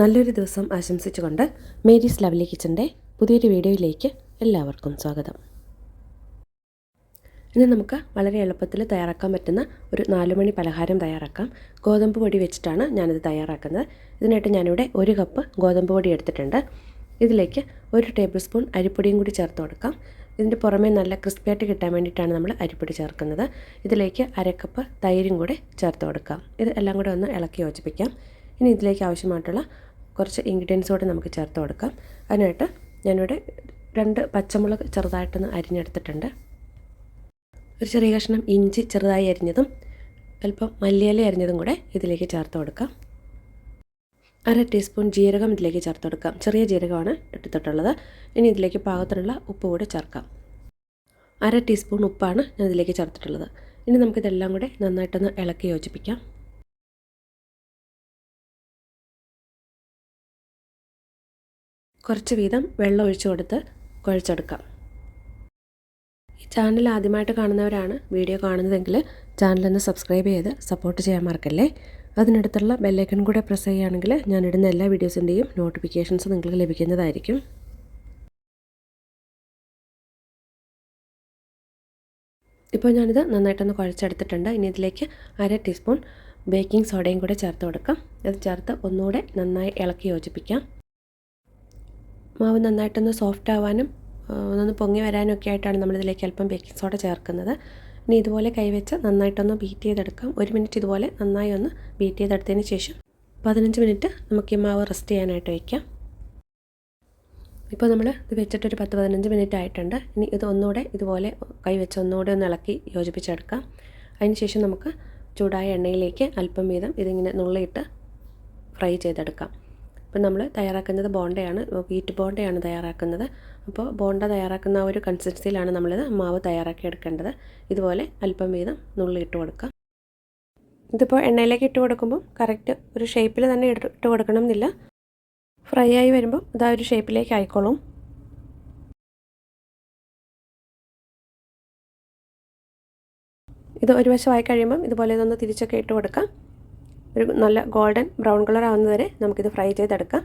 നല്ലൊരു ദിവസം ആശംസിച്ചുകൊണ്ട് മേരീസ് ലവ്ലി കിച്ചന്റെ പുതിയൊരു വീഡിയോയിലേക്ക് എല്ലാവർക്കും സ്വാഗതം. ഇന്ന് നമുക്ക് വളരെ എളുപ്പത്തിൽ തയ്യാറാക്കാൻ പറ്റുന്ന ഒരു നാലുമണി പലഹാരം തയ്യാറാക്കാം. ഗോതമ്പ് പൊടി വെച്ചിട്ടാണ് ഞാനിത് തയ്യാറാക്കുന്നത്. ഇതിനായിട്ട് ഞാനിവിടെ ഒരു കപ്പ് ഗോതമ്പ് പൊടി എടുത്തിട്ടുണ്ട്. ഇതിലേക്ക് ഒരു ടേബിൾ സ്പൂൺ അരിപ്പൊടിയും കൂടി ചേർത്ത് കൊടുക്കാം. ഇതിന്റെ പുറമേ നല്ല ക്രിസ്പിയായിട്ട് കിട്ടാൻ വേണ്ടിയിട്ടാണ് നമ്മൾ അരിപ്പൊടി ചേർക്കുന്നത്. ഇതിലേക്ക് അരക്കപ്പ് തൈരും കൂടെ ചേർത്ത് കൊടുക്കാം. ഇത് എല്ലാം കൂടെ ഒന്ന് ഇളക്കി യോജിപ്പിക്കാം. ഇനി ഇതിലേക്ക് ആവശ്യമായിട്ടുള്ള കുറച്ച് ഇൻഗ്രീഡിയൻസ് കൂടെ നമുക്ക് ചേർത്ത് കൊടുക്കാം. അതിനായിട്ട് ഞാനിവിടെ രണ്ട് പച്ചമുളക് ചെറുതായിട്ടൊന്ന് അരിഞ്ഞെടുത്തിട്ടുണ്ട്. ഒരു ചെറിയ കഷ്ണം ഇഞ്ചി ചെറുതായി അരിഞ്ഞതും അല്പം മല്ലിയില അരിഞ്ഞതും കൂടെ ഇതിലേക്ക് ചേർത്ത് കൊടുക്കാം. അര ടീസ്പൂൺ ജീരകം ഇതിലേക്ക് ചേർത്ത് കൊടുക്കാം. ചെറിയ ജീരകമാണ് എടുത്തിട്ടുള്ളത്. ഇനി ഇതിലേക്ക് പാകത്തിനുള്ള ഉപ്പ് കൂടെ ചേർക്കാം. അര ടീസ്പൂൺ ഉപ്പാണ് ഞാൻ ഇതിലേക്ക് ചേർത്തിട്ടുള്ളത്. ഇനി നമുക്കിതെല്ലാം കൂടെ നന്നായിട്ടൊന്ന് ഇളക്കി യോജിപ്പിക്കാം. കുറച്ച് വീതം വെള്ളം ഒഴിച്ചു കൊടുത്ത് കുഴച്ചെടുക്കാം. ഈ ചാനൽ ആദ്യമായിട്ട് കാണുന്നവരാണ് വീഡിയോ കാണുന്നതെങ്കിൽ ചാനലൊന്ന് സബ്സ്ക്രൈബ് ചെയ്ത് സപ്പോർട്ട് ചെയ്യാൻ മറക്കല്ലേ? അതിനടുത്തുള്ള ബെല്ലൈക്കൺ കൂടെ പ്രസ് ചെയ്യുകയാണെങ്കിൽ ഇടുന്ന എല്ലാ വീഡിയോസിന്റെയും നോട്ടിഫിക്കേഷൻസ് നിങ്ങൾക്ക് ലഭിക്കുന്നതായിരിക്കും. ഇപ്പോൾ ഞാനിത് നന്നായിട്ടൊന്ന് കുഴച്ചെടുത്തിട്ടുണ്ട്. ഇനി ഇതിലേക്ക് അര ടീസ്പൂൺ ബേക്കിംഗ് സോഡയും കൂടെ ചേർത്ത് കൊടുക്കാം. ഇത് ചേർത്ത് ഒന്നുകൂടെ നന്നായി ഇളക്കി യോജിപ്പിക്കാം. മാവ് നന്നായിട്ടൊന്ന് സോഫ്റ്റ് ആവാനും ഒന്നൊന്ന് പൊങ്ങി വരാനും ഒക്കെ ആയിട്ടാണ് നമ്മളിതിലേക്ക് അല്പം ബേക്കിംഗ് സോഡ ചേർക്കുന്നത്. ഇനി ഇതുപോലെ കൈവച്ച് നന്നായിട്ടൊന്ന് ബീറ്റ് ചെയ്തെടുക്കാം. ഒരു മിനിറ്റ് ഇതുപോലെ നന്നായി ഒന്ന് ബീറ്റ് ചെയ്തെടുത്തതിന് ശേഷം പതിനഞ്ച് മിനിറ്റ് നമുക്ക് ഈ മാവ് റെസ്റ്റ് ചെയ്യാനായിട്ട് വയ്ക്കാം ഇപ്പോൾ നമ്മൾ ഇത് വെച്ചിട്ടൊരു പത്ത് പതിനഞ്ച് മിനിറ്റ് ആയിട്ടുണ്ട്. ഇനി ഇത് ഒന്നുകൂടെ ഇതുപോലെ കൈ വെച്ച് ഒന്നുകൂടെ ഒന്ന് ഇളക്കി യോജിപ്പിച്ചെടുക്കാം. അതിന് ശേഷം നമുക്ക് ചൂടായ എണ്ണയിലേക്ക് അല്പം വീതം ഇതിങ്ങനെ നുള്ളിയിട്ട് ഫ്രൈ ചെയ്തെടുക്കാം. ഇപ്പം നമ്മൾ തയ്യാറാക്കുന്നത് ബോണ്ടയാണ് വീറ്റ് ബോണ്ടയാണ് തയ്യാറാക്കുന്നത്. അപ്പോൾ ബോണ്ട തയ്യാറാക്കുന്ന ഒരു കൺസിസ്റ്റൻസിയിലാണ് നമ്മളിത് മാവ് തയ്യാറാക്കി എടുക്കേണ്ടത്. ഇതുപോലെ അല്പം വീതം നുള്ളി ഇട്ട് കൊടുക്കാം. ഇതിപ്പോൾ എണ്ണയിലേക്ക് ഇട്ട് കൊടുക്കുമ്പോൾ കറക്റ്റ് ഒരു ഷേപ്പിൽ തന്നെ ഇട്ട് കൊടുക്കണം എന്നില്ല ഫ്രൈ ആയി വരുമ്പോൾ അത് ഒരു ഷേപ്പിലേക്ക് ആയിക്കോളും. ഇത് ഒരു വശമായി കഴിയുമ്പം ഇതുപോലെ ഇതൊന്ന് തിരിച്ചൊക്കെ ഇട്ട് കൊടുക്കാം. ഒരു നല്ല ഗോൾഡൻ ബ്രൗൺ കളർ ആവുന്നത് ആവുന്നതുവരെ നമുക്കിത് ഫ്രൈ ചെയ്തെടുക്കാം.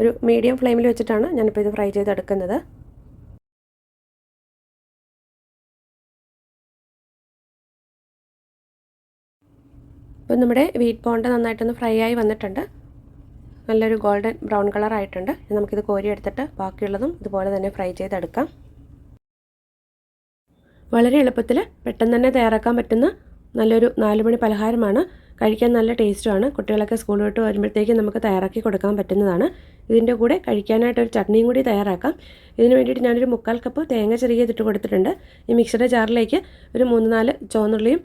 ഒരു മീഡിയം ഫ്ലെയിമിൽ വെച്ചിട്ടാണ് ഞാനിപ്പോൾ ഇത് ഫ്രൈ ചെയ്തെടുക്കുന്നത്. ഇപ്പം നമ്മുടെ വീറ്റ് പോണ്ട നന്നായിട്ടൊന്ന് ഫ്രൈ ആയി വന്നിട്ടുണ്ട്. നല്ലൊരു ഗോൾഡൻ ബ്രൗൺ കളർ ആയിട്ടുണ്ട്. നമുക്കിത് കോരി എടുത്തിട്ട് ബാക്കിയുള്ളതും ഇതുപോലെ തന്നെ ഫ്രൈ ചെയ്തെടുക്കാം. വളരെ എളുപ്പത്തിൽ പെട്ടെന്ന് തന്നെ തയ്യാറാക്കാൻ പറ്റുന്ന നല്ലൊരു നാലുമണി പലഹാരമാണ്. കഴിക്കാൻ നല്ല ടേസ്റ്റുമാണ്. കുട്ടികളൊക്കെ സ്കൂൾ വിട്ട് വരുമ്പോഴത്തേക്കും നമുക്ക് തയ്യാറാക്കി കൊടുക്കാൻ പറ്റുന്നതാണ്. ഇതിന്റെ കൂടെ കഴിക്കാനായിട്ട് ഒരു ചട്നിയും കൂടി തയ്യാറാക്കാം. ഇതിന് വേണ്ടിയിട്ട് ഞാനൊരു മുക്കാൽ കപ്പ് തേങ്ങ ചെറിയതിട്ട് കൊടുത്തിട്ടുണ്ട്. ഈ മിക്സറുടെ ജാറിലേക്ക് ഒരു മൂന്ന് നാല് ചുവന്നുള്ളിയും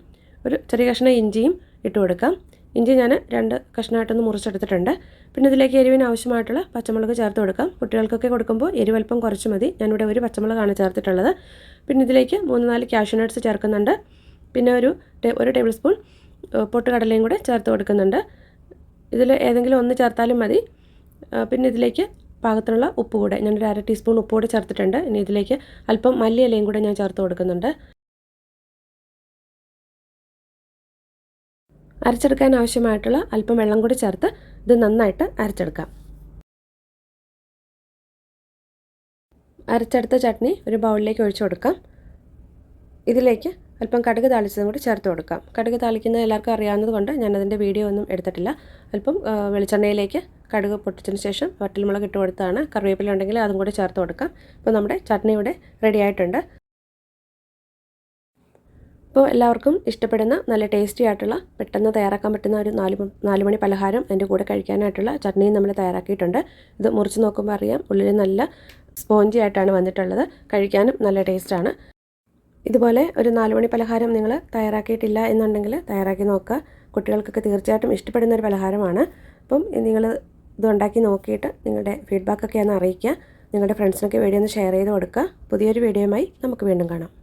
ഒരു ചെറിയ കഷ്ണം ഇഞ്ചിയും ഇട്ട് കൊടുക്കാം. ഇഞ്ചി ഞാൻ രണ്ട് കഷ്ണമായിട്ടൊന്ന് മുറിച്ചെടുത്തിട്ടുണ്ട്. പിന്നെ ഇതിലേക്ക് എരിവിന് ആവശ്യമായിട്ടുള്ള പച്ചമുളക് ചേർത്ത് കൊടുക്കാം. കുട്ടികൾക്കൊക്കെ കൊടുക്കുമ്പോൾ എരിവൽപ്പം കുറച്ച് മതി. ഞാനിവിടെ ഒരു പച്ചമുളകാണ് ചേർത്തിട്ടുള്ളത്. പിന്നെ ഇതിലേക്ക് മൂന്ന് നാല് ക്യാഷ്യൂ നട്ട്സ് ചേർക്കുന്നുണ്ട്. പിന്നെ ഒരു ഒരു ടേബിൾ സ്പൂൺ പൊട്ടുകടലയും കൂടെ ചേർത്ത് കൊടുക്കുന്നുണ്ട്. ഇതിൽ ഏതെങ്കിലും ഒന്ന് ചേർത്താലും മതി. പിന്നെ ഇതിലേക്ക് പാകത്തിനുള്ള ഉപ്പ് കൂടെ ഞാനൊരു അര ടീസ്പൂൺ ഉപ്പ് കൂടെ ചേർത്തിട്ടുണ്ട്. ഇനി ഇതിലേക്ക് അല്പം മല്ലിയിലയും കൂടെ ഞാൻ ചേർത്ത് കൊടുക്കുന്നുണ്ട്. അരച്ചെടുക്കാൻ ആവശ്യമായിട്ടുള്ള അല്പം വെള്ളം കൂടി ചേർത്ത് ഇത് നന്നായിട്ട് അരച്ചെടുക്കാം. അരച്ചെടുത്ത ചട്നി ഒരു ബൗളിലേക്ക് ഒഴിച്ചു കൊടുക്കാം. ഇതിലേക്ക് അല്പം കടുക് താളിച്ചതും കൂടി ചേർത്ത് കൊടുക്കാം. കടുക് താളിക്കുന്നത് എല്ലാവർക്കും അറിയാവുന്നത് കൊണ്ട് ഞാനതിന്റെ വീഡിയോ ഒന്നും എടുത്തിട്ടില്ല. അല്പം വെളിച്ചെണ്ണയിലേക്ക് കടുക് പൊട്ടിച്ചതിന് ശേഷം വറ്റൽമുളക് ഇട്ട് കൊടുത്താണ്. കറിവേപ്പില ഉണ്ടെങ്കിൽ അതും കൂടി ചേർത്ത് കൊടുക്കാം. ഇപ്പോൾ നമ്മുടെ ചട്നി ഇവിടെ റെഡി ആയിട്ടുണ്ട്. ഇപ്പോൾ എല്ലാവർക്കും ഇഷ്ടപ്പെടുന്ന നല്ല ടേസ്റ്റി ആയിട്ടുള്ള പെട്ടെന്ന് തയ്യാറാക്കാൻ പറ്റുന്ന ഒരു നാല് നാല് മണി പലഹാരം എന്റെ കൂടെ കഴിക്കാനായിട്ടുള്ള ചട്നിയും നമ്മൾ തയ്യാറാക്കിയിട്ടുണ്ട്. ഇത് മുറിച്ച് നോക്കുമ്പോൾ അറിയാം ഉള്ളിൽ നല്ല സ്പോഞ്ചി ആയിട്ടാണ് വന്നിട്ടുള്ളത്. കഴിക്കാനും നല്ല ടേസ്റ്റാണ് ഇതുപോലെ ഒരു നാലുമണി പലഹാരം നിങ്ങൾ തയ്യാറാക്കിയിട്ടില്ല എന്നുണ്ടെങ്കിൽ തയ്യാറാക്കി നോക്കുക. കുട്ടികൾക്കൊക്കെ തീർച്ചയായിട്ടും ഇഷ്ടപ്പെടുന്ന ഒരു പലഹാരമാണ്. അപ്പം നിങ്ങൾ ഇത് ഉണ്ടാക്കി നോക്കിയിട്ട് നിങ്ങളുടെ ഫീഡ്ബാക്കൊക്കെ ഒന്ന് അറിയിക്കുക. നിങ്ങളുടെ ഫ്രണ്ട്സിനൊക്കെ വീഡിയോ ഒന്ന് ഷെയർ ചെയ്ത് കൊടുക്കുക. പുതിയൊരു വീഡിയോയുമായി നമുക്ക് വീണ്ടും കാണാം.